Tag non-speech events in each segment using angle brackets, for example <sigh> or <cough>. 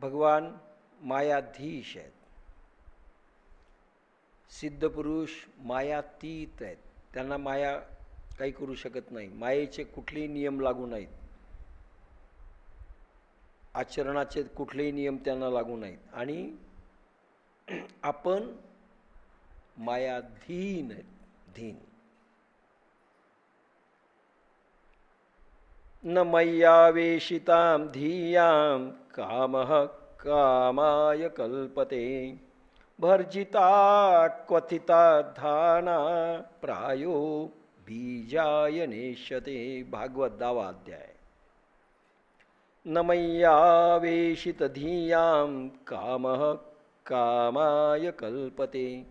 भगवान मायाधीश आहेत. सिद्धपुरुष मायातीत आहेत. त्यांना माया काही करू शकत नाही. मायेचे कुठलेही नियम लागू नाहीत. आचरणाचे कुठलेही नियम त्यांना लागू नाहीत. आणि आपण मायाधीन आहेत. धीन. न मय्यावेशितां धियां कामः कामाय कल्पते। भर्जिता क्वथिता धाना प्रायो बीजाय नेष्यते। भागवत दावा अध्याय। न धियां कामः कामाय कल्पते।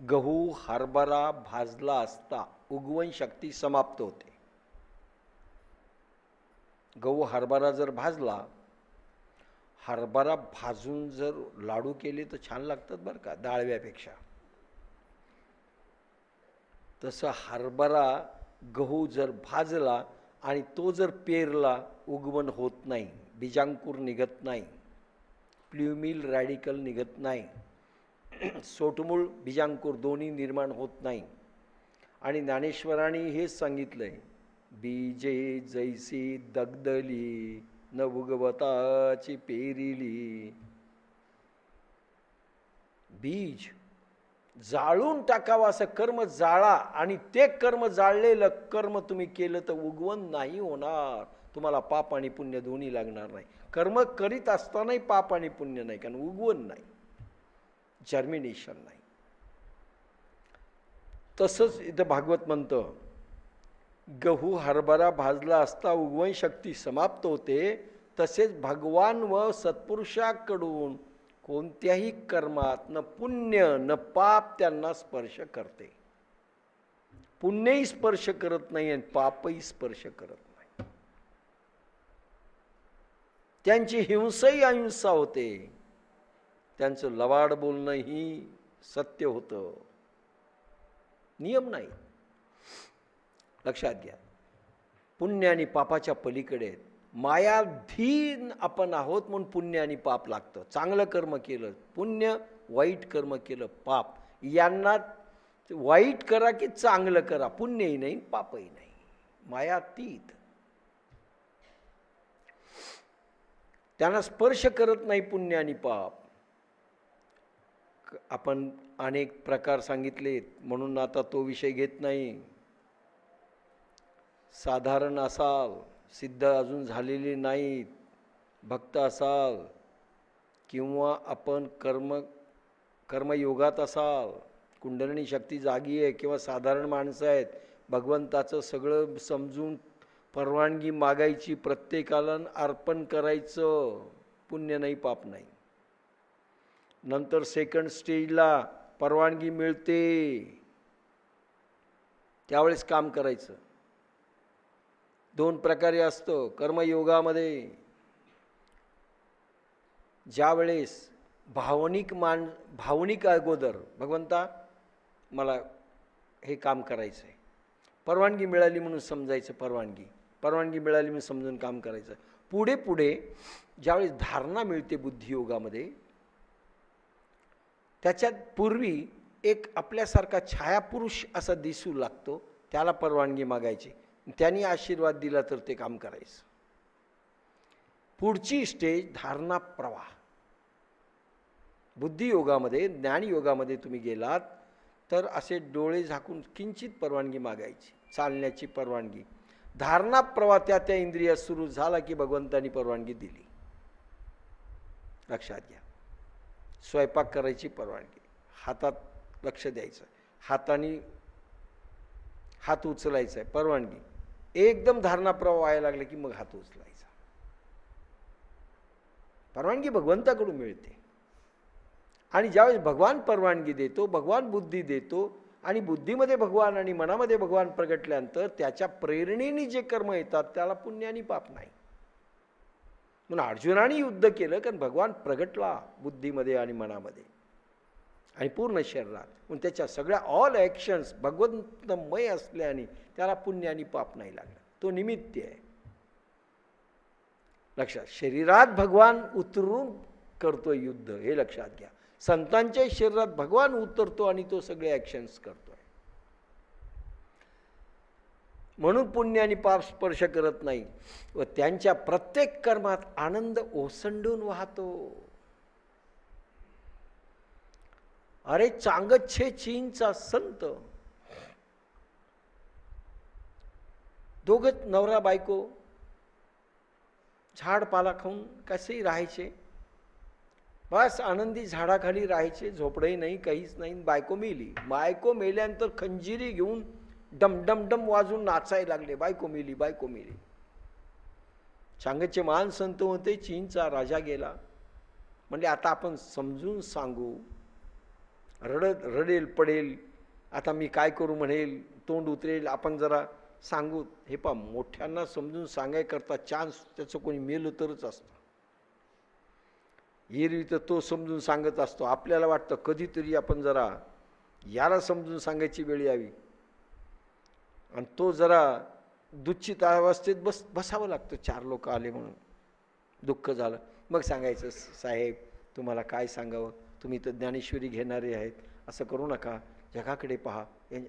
गहू हरभरा भाजला असता उगवण शक्ती समाप्त होते। गहू हरभरा जर भाजला हरभरा भाजून जर लाडू केले तर छान लागतात बरं का डाळव्यापेक्षा. तसं हरभरा गहू जर भाजला आणि तो जर पेरला उगवण होत नाही बीजांकूर निघत नाही प्ल्युमिल रॅडिकल निघत नाही <clears throat> सोटमूळ बीजांकूर दोन्ही निर्माण होत नाही. आणि ज्ञानेश्वरांनी हेच सांगितलं आहे बीजे जैसी दगदली न उगवताची पेरिली. बीज जाळून टाकावं असं कर्म जाळा आणि ते कर्म जाळलेलं कर्म तुम्ही केलं तर उगवण नाही होणार. तुम्हाला पाप आणि पुण्य दोन्ही लागणार नाही. कर्म करीत असतानाही पाप आणि पुण्य नाही कारण उगवण नाही. जर्मिनेशन नाही. तसंच इथं भागवत म्हणतं गहू हरभरा भाजला असता उगवण शक्ती समाप्त होते तसेच भगवान व सत्पुरुषाकडून कोणत्याही कर्मात न पुण्य न पाप त्यांना स्पर्श करते. पुण्यही स्पर्श करत नाही आणि पापही स्पर्श करत नाही. त्यांची हिंसाही अहिंसा होते. त्यांचं लवाड बोलणंही सत्य होतं. नियम नाही लक्षात घ्या. पुण्य आणि पापाच्या पलीकडे मायाधीन आपण आहोत म्हणून पुण्य आणि पाप लागतं. चांगलं कर्म केलं पुण्य वाईट कर्म केलं पाप. यांना वाईट करा की चांगलं करा. पुण्यही नाही पापही नाही. मायातीत त्यांना स्पर्श करत नाही पुण्य आणि पाप. आपण अनेक प्रकार सांगितलेत म्हणून आता तो विषय घेत नाही. साधारण असाल सिद्ध अजून झालेली नाहीत. भक्त असाल किंवा आपण कर्म कर्मयोगात असाल कुंडलिनी शक्ती जागी आहे किंवा साधारण माणसं आहेत भगवंताचं सगळं समजून परवानगी मागायची प्रत्येकाला अर्पण करायचं पुण्य नाही पाप नाही. नंतर सेकंड स्टेजला परवानगी मिळते. त्यावेळेस काम करायचं. दोन प्रकारे असतं. कर्मयोगामध्ये ज्यावेळेस भावनिक मान भावनिक अगोदर भगवंता मला हे काम करायचं आहे परवानगी मिळाली म्हणून समजायचं परवानगी. परवानगी मिळाली म्हणून समजून काम करायचं. पुढे पुढे ज्यावेळेस धारणा मिळते बुद्धियोगामध्ये त्याच्यात पूर्वी एक आपल्यासारखा छायापुरुष असा दिसू लागतो. त्याला परवानगी मागायची. त्यांनी आशीर्वाद दिला तर ते काम करायचं. पुढची स्टेज धारणा प्रवाह. बुद्धियोगामध्ये ज्ञानयोगामध्ये तुम्ही गेलात तर असे डोळे झाकून किंचित परवानगी मागायची चालण्याची परवानगी. धारणा प्रवाह त्या त्या इंद्रियात सुरू झाला की भगवंतांनी परवानगी दिली. लक्षात घ्या. स्वयंपाक करायची परवानगी. हातात लक्ष द्यायचं. हाताने हात उचलायचा आहे परवानगी. एकदम धारणा प्रवाह व्हायला लागला की मग हात उचलायचा. परवानगी भगवंताकडून मिळते. आणि ज्यावेळेस भगवान परवानगी देतो भगवान बुद्धी देतो आणि बुद्धीमध्ये भगवान आणि मनामध्ये भगवान प्रगटल्यानंतर त्याच्या प्रेरणेने जे कर्म येतात त्याला पुण्य आणि पाप नाही. म्हणून अर्जुनाने युद्ध केलं कारण भगवान प्रगटला बुद्धीमध्ये आणि मनामध्ये. आणि पूर्ण शरीरात. म्हणून त्याच्या सगळ्या ऑल ॲक्शन्स भगवंतमय असल्याने त्याला पुण्य आणि पाप नाही लागला तो निमित्त आहे. लक्षात शरीरात भगवान उतरून करतो युद्ध हे लक्षात घ्या. संतांच्या शरीरात भगवान उतरतो आणि तो सगळे ॲक्शन्स करतोय. म्हणून पुण्य आणि पाप स्पर्श करत नाही. व त्यांच्या प्रत्येक कर्मात आनंद ओसंडून वाहतो. अरे चांगच्छे चीनचा संत. दोघच नवरा बायको झाडपाला खाऊन कसेही राहायचे. बस आनंदी झाडाखाली राहायचे झोपडे नाही काहीच नाही बायको मेली. बायको मेल्यानंतर खंजिरी घेऊन डम डम डम वाजून नाचायला लागले. बायको मेली बायको मेली. चांगचे महान संत होते चीनचा राजा गेला. म्हणजे आता आपण समजून सांगू रडत रडेल पडेल. आता मी काय करू म्हणेल? तोंड उतरेल. आपण जरा सांगू. हे पा मोठ्यांना समजून सांगायकरता चान्स त्याचं कोणी मेलं तरच असतं. एरवी तर तो समजून सांगत असतो. आपल्याला वाटतं कधीतरी आपण जरा याला समजून सांगायची वेळ यावी. आणि तो जरा दुःखित अवस्थेत बस बसावं लागतं. चार लोक आले म्हणून. दुःख झालं. मग सांगायचं साहेब तुम्हाला काय सांगावं? तुम्ही तर ज्ञानेश्वरी घेणारे आहेत असं करू नका. जगाकडे पहा.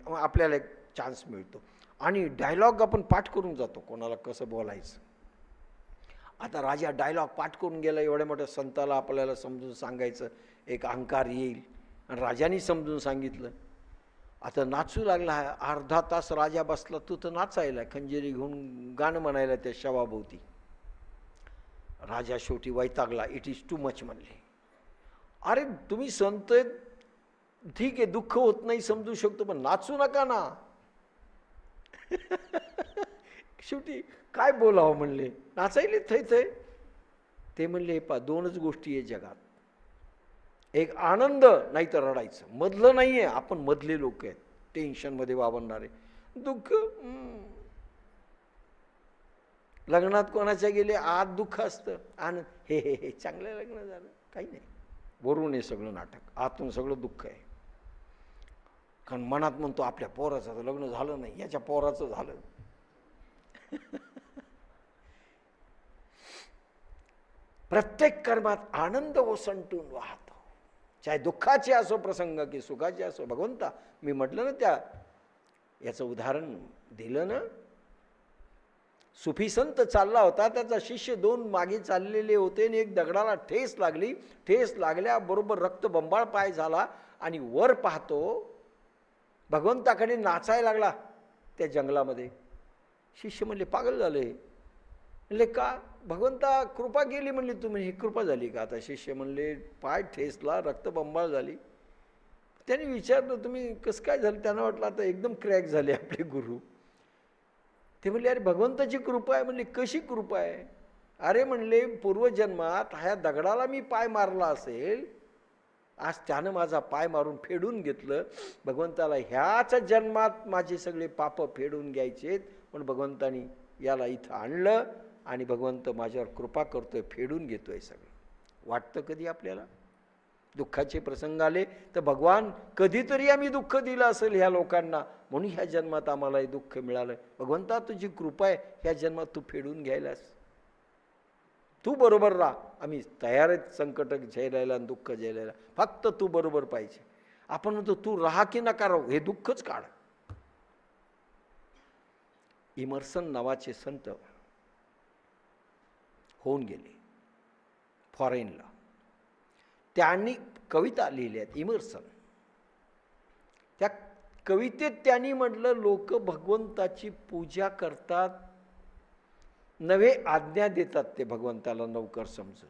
आपल्याला एक चान्स मिळतो. आणि डायलॉग आपण पाठ करून जातो कोणाला कसं बोलायचं. आता राजा डायलॉग पाठ करून गेला एवढ्या मोठ्या संताला आपल्याला समजून सांगायचं एक अहंकार येईल. आणि राजाने समजून सांगितलं. आता नाचू लागला अर्धा तास राजा बसला तू तर नाचायला खंजिरी घेऊन गाणं म्हणायला त्या शवाभोवती. राजा शेवटी वैतागला इट इज टू मच म्हणले. अरे तुम्ही संत ठीक आहे दुःख होत नाही समजू शकतो पण नाचू नका ना. <laughs> शेवटी काय बोलावं म्हणले? नाचायले थै थै. ते म्हणले पा दोनच गोष्टी आहे जगात. एक आनंद नाही तर रडायचं. मधलं नाही आहे आपण मधले लोक आहेत. टेन्शनमध्ये वावरणारे. दुःख लग्नात कोणाच्या गेले? आत दुःख असतं. आनंद हे हे हे चांगलं लग्न झालं. काही नाही. वरून हे सगळं नाटक आतून सगळं दुःख आहे. कारण मनात म्हणतो आपल्या पोराचं लग्न झालं नाही याच्या पोराचं झालं. प्रत्येक कर्मात आनंद ओसंटून वाहतो. चाहे दुःखाचे असो प्रसंग की सुखाचे असो भगवंता मी म्हटलं ना त्या याचं उदाहरण दिलं ना सुफी संत चालला होता त्याचा शिष्य दोन मागे चाललेले होते आणि एक दगडाला ठेस लागली. ठेस लागल्याबरोबर रक्त बंबाळ पाय झाला आणि वर पाहतो भगवंताकडे नाचायला लागला त्या जंगलामध्ये. शिष्य म्हणले पागल झाले. म्हणले का? भगवंता कृपा केली म्हणली तुम्ही ही कृपा झाली का? आता शिष्य म्हणले पाय ठेसला रक्तबंबाळ झाली. त्याने विचारलं तुम्ही कसं काय झालं? त्यांना वाटलं आता एकदम क्रॅक झाले आपले गुरु. ते म्हणले अरे भगवंताची कृपा आहे. म्हणले कशी कृपा आहे? अरे म्हणले पूर्वजन्मात ह्या दगडाला मी पाय मारला असेल आज त्यानं माझा पाय मारून फेडून घेतलं. भगवंताला ह्याच जन्मात माझे सगळे पाप फेडून घ्यायचेत. पण भगवंतानी याला इथं आणलं आणि भगवंत माझ्यावर कृपा करतोय फेडून घेतोय सगळं. वाटतं कधी आपल्याला? दुःखाचे प्रसंग आले तर भगवान कधीतरी आम्ही दुःख दिलं असेल ह्या लोकांना. म्हणून ह्या जन्मात आम्हाला हे दुःख मिळालं भगवंता तुझी कृपा आहे. ह्या जन्मात तू फेडून घ्यायलास. तू बरोबर राहा. आम्ही तयार आहेत संकट झेलायला आणि दुःख झेलायला. फक्त तू बरोबर पाहिजे. आपण म्हणतो तू राहा की नका राहू? हे दुःखच काढ. इमर्सन नावाचे संत होऊन गेले. फॉरेनला. त्यांनी कविता लिहिल्या आहेत इमर्सन. त्या कवितेत त्यांनी म्हटलं लोक भगवंताची पूजा करतात नवे आज्ञा देतात ते भगवंताला नौकर समजून.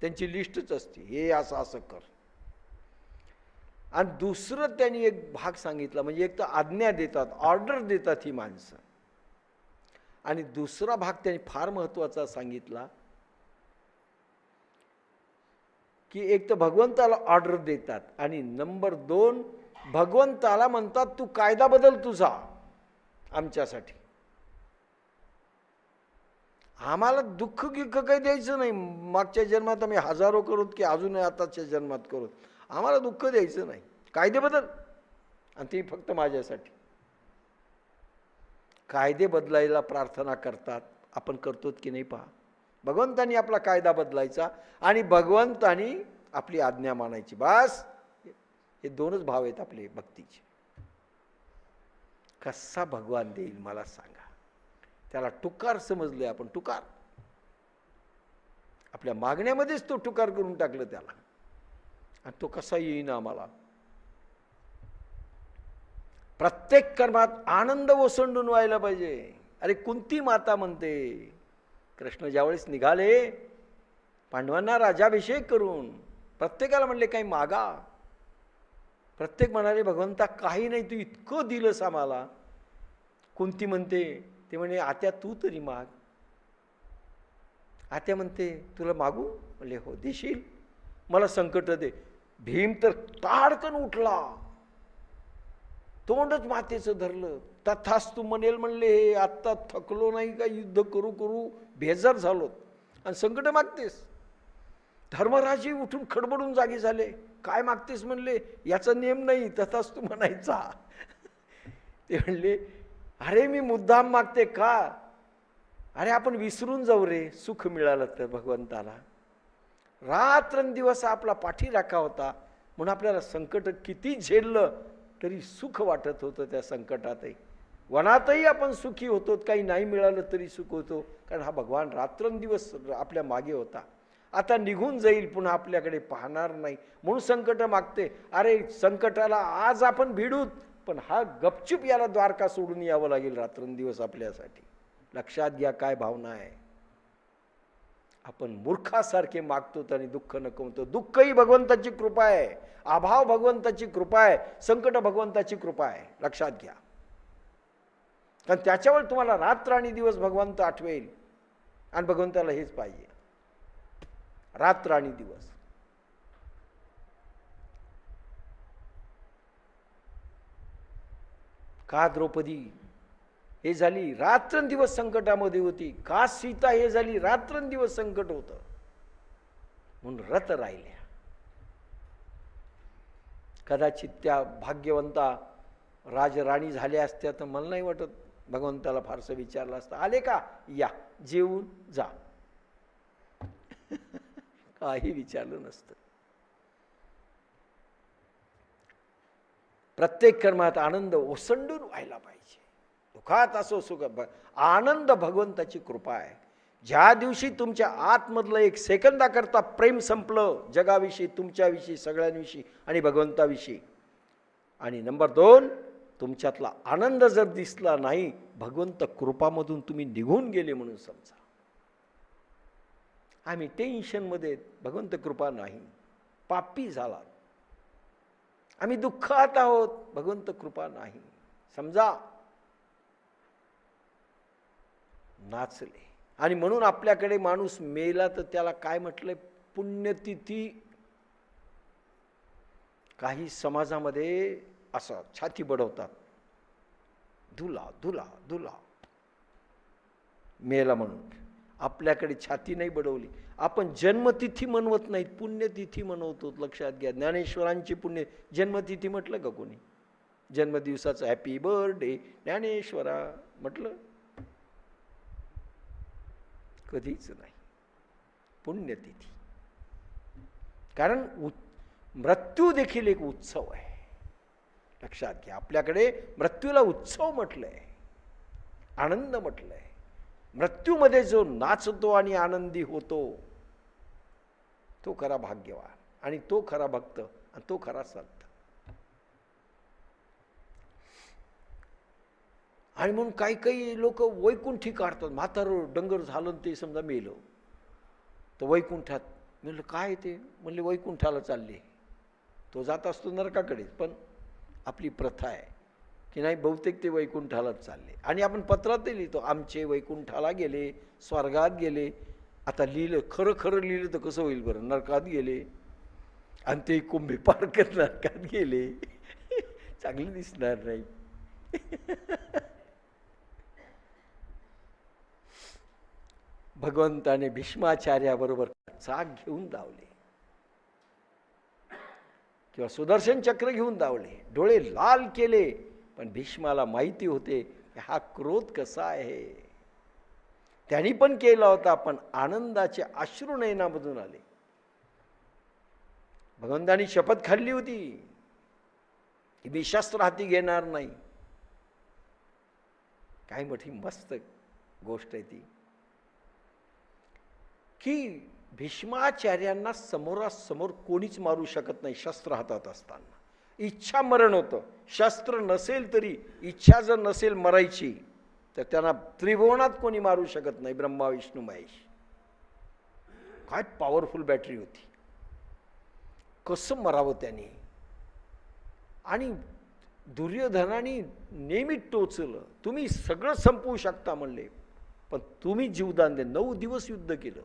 त्यांची लिस्टच असते हे असं असं कर. आणि दुसरं त्यांनी एक भाग सांगितला म्हणजे एक तर आज्ञा देतात ऑर्डर देतात ही माणसं. आणि दुसरा भाग त्यांनी फार महत्त्वाचा सांगितला की एक तर भगवंताला ऑर्डर देतात आणि नंबर दोन भगवंताला म्हणतात तू कायदा बदल तुझा आमच्यासाठी. आम्हाला दुःख गिख काही द्यायचं नाही. मागच्या जन्मात आम्ही हजारो करूत की अजूनही आताच्या जन्मात करूत. आम्हाला दुःख द्यायचं नाही. कायदे बदल. आणि ती फक्त माझ्यासाठी. कायदे बदलायला प्रार्थना करतात. आपण करतो की नाही पहा. भगवंतानी आपला कायदा बदलायचा आणि भगवंतानी आपली आज्ञा मानायची. बस. हे दोनच भाव आहेत आपले भक्तीचे. कसा भगवान देईल मला सांगा. त्याला टुकार समजले आपण टुकार. आपल्या मागण्यामध्येच तो टुकार करून टाकलं त्याला. आणि तो कसा येईन आम्हाला. प्रत्येक कर्मात आनंद ओसंडून व्हायला पाहिजे. अरे कुंती माता म्हणते कृष्ण ज्यावेळेस निघाले पांडवांना राजाभिषेक करून प्रत्येकाला म्हणले काही मागा. प्रत्येक म्हणाले भगवंता काही नाही तू इतकं दिलंस आम्हाला. कोणती म्हणते ते म्हणे आत्या तू तरी माग. आत्या म्हणते तुला मागू? म्हणले हो देशील. मला संकट दे भीम तर ताडकन उठला. तोंडच मातेचं धरलं. तथाच तू म्हणेल म्हणले हे आत्ता थकलो नाही का? युद्ध करू करू बेजार झालो आणि संकट मागतेस. धर्मराजी उठून खडबडून जागी झाले. काय मागतेस म्हणले? याचा नियम नाही तथाच तू म्हणायचा. ते म्हणले अरे मी मुद्दाम मागते का? अरे आपण विसरून जाऊ रे सुख मिळालं तर भगवंताला. रात्रंदिवस आपला पाठी राखा होता. म्हणून आपल्याला संकट किती झेललं तरी सुख वाटत होतं त्या संकटातही. वनातही आपण सुखी होतो. काही नाही मिळालं तरी सुख होतो. कारण हा भगवान रात्रंदिवस आपल्या मागे होता. आता निघून जाईल पुन्हा आपल्याकडे पाहणार नाही. म्हणून संकट मागते. अरे संकटाला आज आपण भिडूत. पण हा गपचूप याला द्वारका सोडून यावं लागेल रात्रंदिवस आपल्यासाठी. लक्षात घ्या काय भावना आहे. आपण मूर्खासारखे मागतो आणि दुःख नकवतो. म्हणतो दुःखही भगवंताची कृपा आहे. अभाव भगवंताची कृपा आहे. संकट भगवंताची कृपा आहे. लक्षात घ्या. कारण त्याच्यावर तुम्हाला रात्र आणि दिवस भगवंत आठवेल. आणि भगवंताला हेच पाहिजे. रात्र आणि दिवस. का द्रौपदी? हे झाली रात्रंदिवस संकटामध्ये होती. का सीता हे झाली रात्रंदिवस संकट होत? म्हणून रथ राहिल्या. कदाचित त्या भाग्यवंता राजराणी झाल्या असत्या तर मला नाही वाटत भगवंताला फारसं विचारलं असतं. आले का? या जेवून जा. काही विचारलं नसतं. प्रत्येक कर्मात आनंद ओसंडून व्हायला पाहिजे. दुःखात असो सुख आनंद भगवंताची कृपा आहे. ज्या दिवशी तुमच्या आतमधलं एक सेकंदाकरता प्रेम संपलं जगाविषयी तुमच्याविषयी सगळ्यांविषयी आणि भगवंताविषयी. आणि नंबर दोन तुमच्यातला आनंद जर दिसला नाही भगवंत कृपामधून तुम्ही निघून गेले म्हणून समजा. आम्ही टेन्शनमध्ये भगवंत कृपा नाही. पापी झाला आम्ही दुःखात आहोत भगवंत कृपा नाही. समजा. नाचले. आणि म्हणून आपल्याकडे माणूस मेला तर त्याला काय म्हटलंय? पुण्यतिथी. काही समाजामध्ये असं छाती बडवतात. धुला धुला धुला. मेला म्हणून. आपल्याकडे छाती नाही बडवली. आपण जन्मतिथी मनवत नाहीत पुण्यतिथी मनवतो लक्षात घ्या. ज्ञानेश्वरांची पुण्य जन्मतिथी म्हटलं का कोणी? जन्मदिवसाचं हॅपी बर्थडे ज्ञानेश्वरा म्हटलं? कधीच नाही. पुण्यतिथी. कारण मृत्यू देखील एक उत्सव आहे. लक्षात घ्या. आपल्याकडे मृत्यूला उत्सव म्हटलंय. आनंद म्हटलंय. मृत्यूमध्ये जो नाचतो आणि आनंदी होतो तो खरा भाग्यवान आणि तो खरा भक्त आणि तो खरा संत. आणि म्हणून काही काही लोक वैकुंठी काढतात. म्हातारं डंगर झालं ते समजा मेलं. तर वैकुंठात म्हणलं काय ते? म्हणले वैकुंठाला चालले. तो जात असतो नरकाकडे पण आपली प्रथा आहे. की नाही बहुतेक ते वैकुंठालाच चालले. आणि आपण पत्रातही लिहितो आमचे वैकुंठाला गेले स्वर्गात गेले. आता लिहिलं खरं खरं लिहिलं तर कसं होईल बरं? नरकात गेले. आणि ते कुंभी पारकत नरकात गेले. <laughs> चांगले दिसणार नाही. <laughs> भगवंताने भीष्माचार्याबरोबर चाक घेऊन धावले. किंवा सुदर्शन चक्र घेऊन धावले. डोळे लाल केले. पण भीष्माला माहिती होते की हा क्रोध कसा आहे. त्यांनी पण केला होता पण आनंदाचे अश्रू नयनामधून आले. भगवंतानी शपथ खाल्ली होती की मी शस्त्र हाती घेणार नाही. काय मोठी मस्त गोष्ट आहे ती. की भीष्माचार्यांना समोरासमोर कोणीच मारू शकत नाही शस्त्र हातात असताना. इच्छा मरण होतं. शस्त्र नसेल तरी इच्छा जर नसेल मरायची तर त्यांना त्रिभुवनात कोणी मारू शकत नाही ब्रह्मा विष्णू महेश. काय पॉवरफुल बॅटरी होती. कसं मरावं त्यांनी? आणि दुर्योधनाने नेहमी टोचलं. तुम्ही सगळं संपवू शकता म्हणले. पण तुम्ही जीवदान दे नऊ दिवस युद्ध केलं.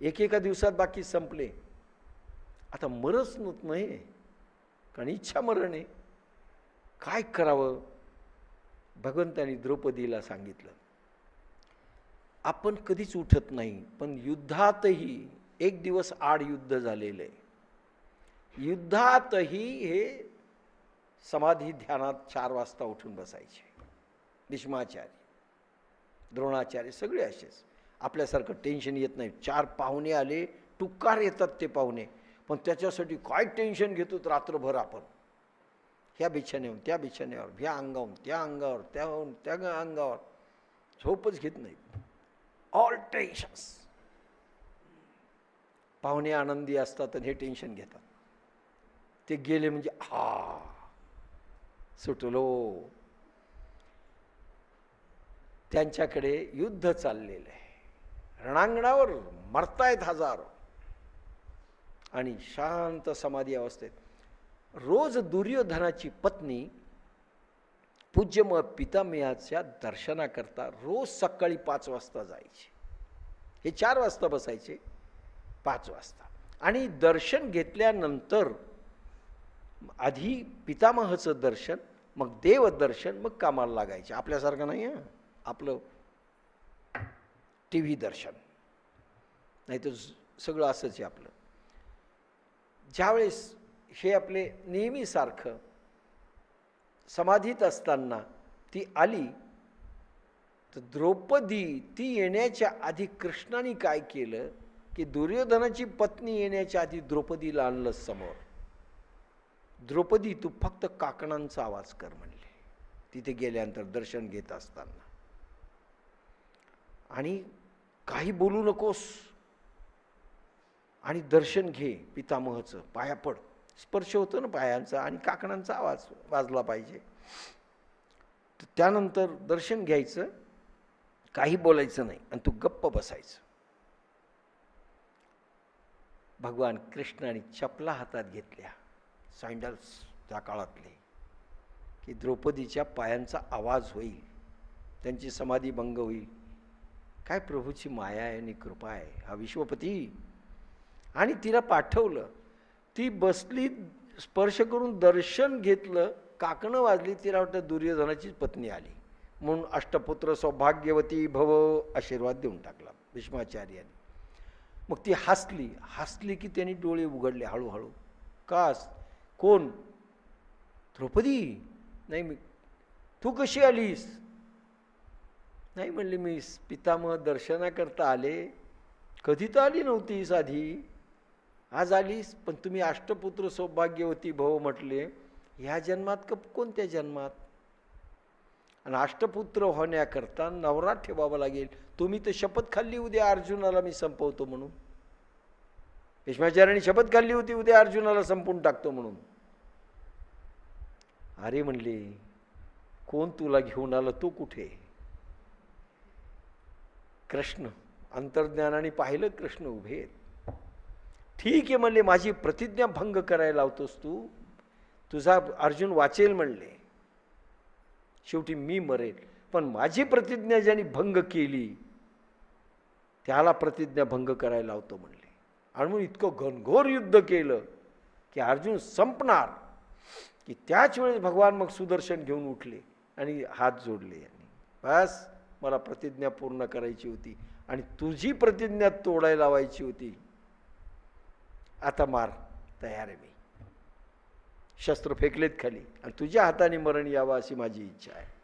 एक एका दिवसात बाकी संपले. आता मरच नव्हत नाही कारण इच्छा मरण आहे. काय करावं? भगवंतानी द्रौपदीला सांगितलं आपण कधीच उठत नाही पण युद्धातही एक दिवस आड युद्ध झालेलं आहे. युद्धातही हे समाधी ध्यानात चार वाजता उठून बसायचे. भीष्माचार्य द्रोणाचार्य सगळे असेच. आपल्यासारखं टेन्शन येत नाही. चार पाहुणे आले टुकार येतात ते पाहुणे. पण त्याच्यासाठी काय टेन्शन घेतो रात्रभर आपण? ह्या बिछाण्यावर त्या बिछाण्यावर ह्या अंगावरून त्या अंगावर त्याहून त्या अंगावर. झोपच घेत नाही ऑल टेन्शन्स पाहुणे आनंदी असतात आणि हे टेन्शन घेतात. ते गेले म्हणजे हा सुटलो. त्यांच्याकडे युद्ध चाललेलं आहे. रणांगणावर मरतायत हजारो. आणि शांत समाधी अवस्थेत. रोज दुर्योधनाची पत्नी पूज्य म पितामयाच्या दर्शनाकरता रोज सकाळी पाच वाजता जायची. हे चार वाजता बसायचे पाच वाजता. आणि दर्शन घेतल्यानंतर आधी पितामहाचं दर्शन मग देवदर्शन मग कामाला लागायचे. आपल्यासारखं नाही हं. आपलं टी व्ही दर्शन. नाही तर सगळं असंच आहे आपलं. ज्यावेळेस हे आपले नेहमीसारखं समाधीत असताना ती आली तर द्रौपदी ती येण्याच्या आधी कृष्णाने काय केलं? की दुर्योधनाची पत्नी येण्याच्या आधी द्रौपदीला आणलं समोर. द्रौपदी तू फक्त काकणांचा आवाज कर म्हणले. तिथे गेल्यानंतर दर्शन घेत असताना. आणि काही बोलू नकोस. आणि दर्शन घे पितामहचं. पाया पड. स्पर्श होतो ना पायांचा आणि काकणांचा आवाज वाजला पाहिजे. तर त्यानंतर दर्शन घ्यायचं काही बोलायचं नाही आणि तू गप्प बसायचं. भगवान कृष्णाने चपला हातात घेतल्या सँडल्स त्या काळातले की द्रौपदीच्या पायांचा आवाज होईल त्यांची समाधी भंग होईल. काय प्रभूची माया आहे आणि कृपा आहे. हा विश्वपती आणि तिला पाठवलं. ती बसली स्पर्श करून दर्शन घेतलं काकणं वाजली तिला वाटतं दुर्योधनाचीच पत्नी आली. म्हणून अष्टपुत्र सौभाग्यवती भव आशीर्वाद देऊन टाकला भीष्माचार्याने. मग ती हसली हसली की त्यांनी डोळे उघडले हळूहळू. का कोण? द्रौपदी? नाही मी. तू कशी आलीस? नाही म्हणली मी पितामह दर्शनाकरता आले. कधी तर आली नव्हतीस आधी. आज आलीस पण तुम्ही अष्टपुत्र सौभाग्यवती भाऊ म्हटले ह्या जन्मात क कोणत्या जन्मात? आणि अष्टपुत्र होण्याकरता नवरात ठेवावा लागेल. तुम्ही तर शपथ खाल्ली उद्या अर्जुनाला मी संपवतो म्हणून. भीष्माचार्याने शपथ खाल्ली होती उद्या अर्जुनाला संपून टाकतो म्हणून. अरे म्हणले कोण तुला घेऊन आलं? तू कुठे? कृष्ण. अंतर्ज्ञानाने पाहिलं कृष्ण उभे ठीक आहे म्हणले माझी प्रतिज्ञा भंग करायला लावतोस तू. तुझा अर्जुन वाचेल म्हणले. शेवटी मी मरेल पण माझी प्रतिज्ञा ज्यांनी भंग केली त्याला प्रतिज्ञा भंग करायला लावतो म्हणले. आणि म्हणून इतकं घनघोर युद्ध केलं की अर्जुन संपणार. की त्याच वेळेस भगवान मग सुदर्शन घेऊन उठले आणि हात जोडले यांनी. बस मला प्रतिज्ञा पूर्ण करायची होती आणि तुझी प्रतिज्ञा तोडायला लावायची होती. आता मार तयार आहे मी. शस्त्र फेकलेत खाली आणि तुझ्या हाताने मरण यावं अशी माझी इच्छा आहे.